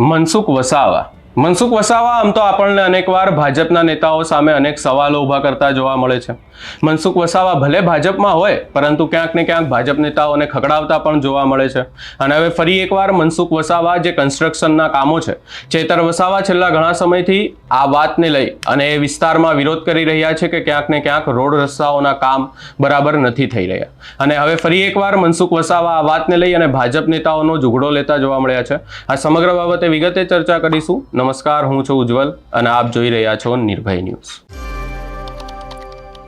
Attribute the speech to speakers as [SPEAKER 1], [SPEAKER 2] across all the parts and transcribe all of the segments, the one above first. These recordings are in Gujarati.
[SPEAKER 1] મનસુખ વસાવા. મનસુખ વસાવા, આમ તો આપણને અનેકવાર ભાજપના નેતાઓ સામે અનેક સવાલો ઊભા કરતા જોવા મળે છે. મનસુખ વસાવા ભલે ભાજપમાં હોય, પરંતુ ક્યાંક ને ક્યાંક ભાજપ નેતાઓને ખકડાવતા પણ જોવા મળે છે. અને હવે ફરી એકવાર મનસુખ વસાવા જે કન્સ્ટ્રક્શનના કામો છે, ચેતર વસાવા છેલ્લા ઘણા સમયથી આ વાતને લઈ અને એ વિસ્તારમાં વિરોધ કરી રહ્યા છે કે ક્યાંક ને ક્યાંક રોડ રસ્તાઓના કામ બરાબર નથી થઈ રહ્યા. અને હવે ફરી એકવાર મનસુખ વસાવા આ વાતને લઈ અને ભાજપ નેતાઓનો ઝઘડો લેતા જોવા મળ્યા છે. આ સમગ્ર બાબતે વિગતે ચર્ચા કરીશું. નમસ્કાર હું છું ઉજ્જવલ અને આપ જોઈ રહ્યા છો નિર્ભય ન્યૂઝ.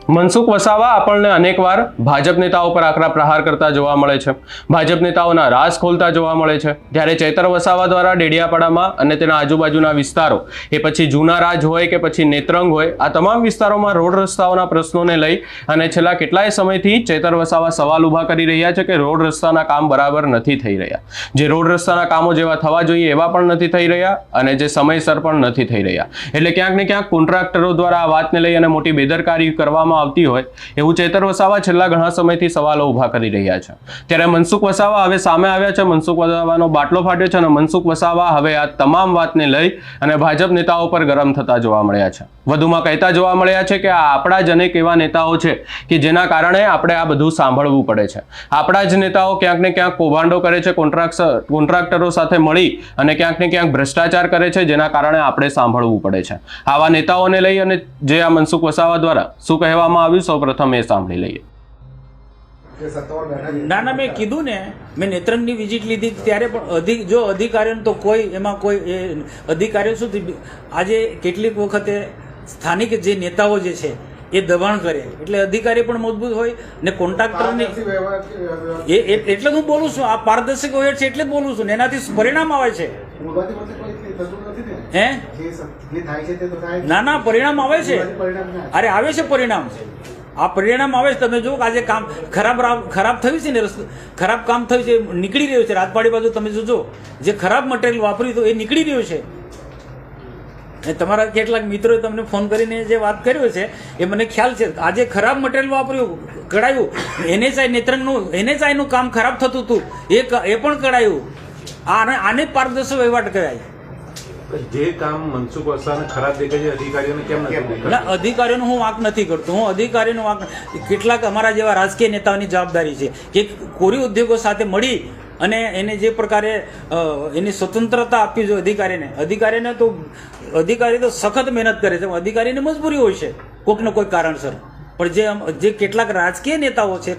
[SPEAKER 1] મનસુખ વસાવા આપણને અનેકવાર ભાજપ નેતાઓ પર આકરા પ્રહાર કરતા જોવા મળે છે. ભાજપ નેતાઓના રાસ ખોલતા જોવા મળે છે. જ્યારે ચૈતર વસાવા દ્વારા ડેડિયાપાડામાં અને તેના આજુબાજુના વિસ્તારો, એ પછી જૂના રાજ હોય કે પછી નેત્રંગ હોય, આ તમામ વિસ્તારોમાં રોડ રસ્તાઓના પ્રશ્નોને લઈ અને છેલ્લા કેટલાય સમયથી ચૈતર વસાવા સવાલ ઊભા કરી રહ્યા છે કે રોડ રસ્તાના કામ બરાબર નથી થઈ રહ્યા. જે રોડ રસ્તાના કામો જેવા થવા જોઈએ એવા પણ નથી થઈ રહ્યા અને જે સમયસર પણ નથી થઈ રહ્યા. એટલે ક્યાંક ને ક્યાંક કોન્ટ્રાક્ટરો દ્વારા આ વાતને લઈ અને મોટી બેદરકારી કરવામાં આવતી હોય, એવું ચેતર વસાવા છેલ્લા ઘણા સમયથી સવાલો ઊભા કરી રહ્યા છે. ત્યારે મનસુખ વસાવા હવે સામે આવ્યા છે, મનસુખ વસાવાનો બાટલો ફાટ્યો છે અને મનસુખ વસાવા હવે આ તમામ વાતને લઈ અને ભાજપ નેતાઓ પર ગરમ થતા જોવા મળ્યા છે. વધુમાં કહેતા જોવા મળ્યા છે કે આ આપણા જ અનેક એવા નેતાઓ છે કે જેના કારણે આપણે આ બધું સાંભળવું પડે છે. આપણા જ નેતાઓ ક્યાંક ને ક્યાંક કૌભાંડો કરે છે કોન્ટ્રાક્ટ કોન્ટ્રાક્ટરો સાથે મળી અને ક્યાંક ને ક્યાંક ભ્રષ્ટાચાર કરે છે, જેના કારણે આપણે સાંભળવું પડે છે. આવા નેતાઓને લઈ અને જે આ મનસુખ વસાવા દ્વારા શું કહેવામાં આવ્યું? સૌ પ્રથમ એ સાંભળી લઈએ.
[SPEAKER 2] ના ના, મેં કીધું ને, મેં નેત્રંગની વિઝિટ લીધી ત્યારે પણ અધિક, જો અધિકારીઓને તો કોઈ, એમાં કોઈ અધિકારીઓ સુધી આજે કેટલીક વખતે સ્થાનિક જે નેતાઓ જે છે એ દબાણ કરે એટલે અધિકારી પણ મજબૂત હોય ને કોન્ટ્રાક્ટરની એ એટલે હું બોલું છું. આ પારદર્શક હોય છે એટલે જ બોલું છું ને એનાથી પરિણામ આવે છે. હે?
[SPEAKER 3] તે તો.
[SPEAKER 2] ના ના પરિણામ આવે છે. અરે આવે છે પરિણામ. આ પરિણામ આવે છે. તમે જો આજે કામ ખરાબ ખરાબ થયું છે ને રસ્તો ખરાબ કામ થયું છે નીકળી રહ્યું છે. રાજપાડી બાજુ તમે જોજો. જે ખરાબ મટીરિયલ વાપર્યું હતું એ નીકળી રહ્યું છે. તમારા કેટલાક મિત્રોએ તમને ફોન કરીને જે વાત કર્યો છે એ મને ખ્યાલ છે. આજે ખરાબ મટીરિયલ વાપર્યું કઢાયું. એનએચઆઈ નેત્રંગનું એનએચઆઈનું કામ ખરાબ થતું હતું. એ એ પણ કઢાયું. આને આને પારદર્શક વહીવટ કહેવાય.
[SPEAKER 4] જે કામ મનસુખ વસાને ખરાબ દેખાય છે અધિકારીઓને કેમ નથી
[SPEAKER 2] ના અધિકારીઓનો હું વાંક નથી કરતો. હું અધિકારીનો વાંક કેટલાક અમારા જેવા રાજકીય નેતાઓની જવાબદારી છે કે કોરી ઉદ્યોગો સાથે મળી અને એને જે પ્રકારે એની સ્વતંત્રતા આપવી જોઈએ અધિકારીને. અધિકારીને તો, અધિકારી તો સખત મહેનત કરે છે અધિકારીની મજબૂરી હોય છે કોઈક ને કોઈ કારણસર. પણ જે જે કેટલાક રાજકીય નેતાઓ છે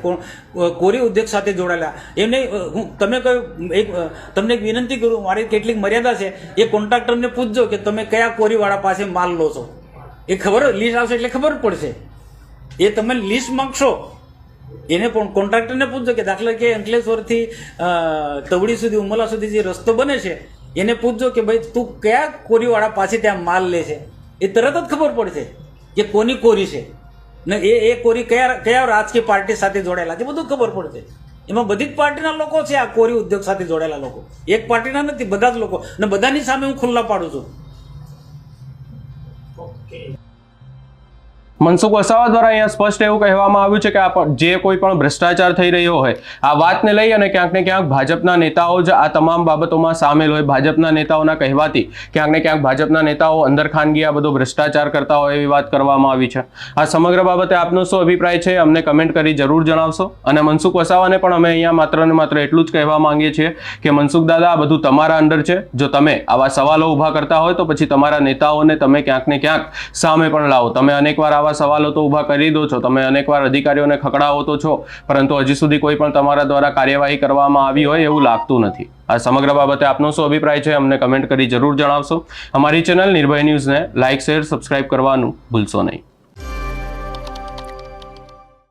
[SPEAKER 2] કોરી ઉદ્યોગ સાથે જોડાયેલા, એમને હું, તમે કહ્યું એક તમને એક વિનંતી કરું, મારી કેટલીક મર્યાદા છે, એ કોન્ટ્રાક્ટરને પૂછજો કે તમે કયા કોરીવાળા પાસે માલ લો છો. એ ખબર, લિસ્ટ આવશે એટલે ખબર પડશે. એ તમે લિસ્ટ માંગશો એને પણ કોન્ટ્રાક્ટરને પૂછજો કે દાખલા કે અંકલેશ્વરથી તવડી સુધી, ઉમલા સુધી જે રસ્તો બને છે, એને પૂછજો કે ભાઈ, તું કયા કોરીવાળા પાસે ત્યાં માલ લે છે? એ તરત જ ખબર પડશે કે કોની કોરી છે. ને એ એ કોરી કયા કયા રાજકીય પાર્ટી સાથે જોડાયેલા છે બધું ખબર પડશે. એમાં બધી જ પાર્ટીના લોકો છે, આ કોરી ઉદ્યોગ સાથે જોડાયેલા લોકો. એક પાર્ટીના નથી, બધા જ લોકો. ને બધાની સામે હું ખુલ્લા પાડું છું.
[SPEAKER 1] મનસુખ વસાવા દ્વારા અહીંયા સ્પષ્ટ એવું કહેવામાં આવ્યું છે કે આ જે કોઈ પણ ભ્રષ્ટાચાર થઈ રહ્યો હોય, આ વાતને લઈ અને ક્યાંક ને ક્યાંક ભાજપના નેતાઓ જ આ તમામ બાબતોમાં સામેલ હોય. ભાજપના નેતાઓના કહેવાથી ક્યાંક ને ક્યાંક ભાજપના નેતાઓ અંદર ખાનગી આ બધો ભ્રષ્ટાચાર કરતા હોય એવી વાત કરવામાં આવી છે. આ સમગ્ર બાબતે આપનો શું અભિપ્રાય છે? અમને કમેન્ટ કરી જરૂર જણાવશો. અને મનસુખ વસાવાને પણ અમે અહીંયા માત્ર ને માત્ર એટલું જ કહેવા માંગીએ છીએ કે, મનસુખ દાદા, આ બધું તમારા અંદર છે. જો તમે આવા સવાલો ઊભા કરતા હોય તો પછી તમારા નેતાઓને તમે ક્યાંક ને ક્યાંક સામે પણ લાવો. તમે અનેકવાર આવા સવાલો તો ઊભા કરી દો છો. તમે અનેકવાર અધિકારીઓને ખકડાવો તો છો, પરંતુ હજી સુધી કોઈ પણ તમારા દ્વારા કાર્યવાહી કરવામાં આવી હોય એવું લાગતું નથી. આ સમગ્ર બાબતે આપનો શું અભિપ્રાય છે, અમને કમેન્ટ કરી જરૂર જણાવશો. અમારી ચેનલ નિર્ભય ન્યૂઝને લાઇક, શેર, સબસ્ક્રાઇબ કરવાનું ભૂલશો નહીં.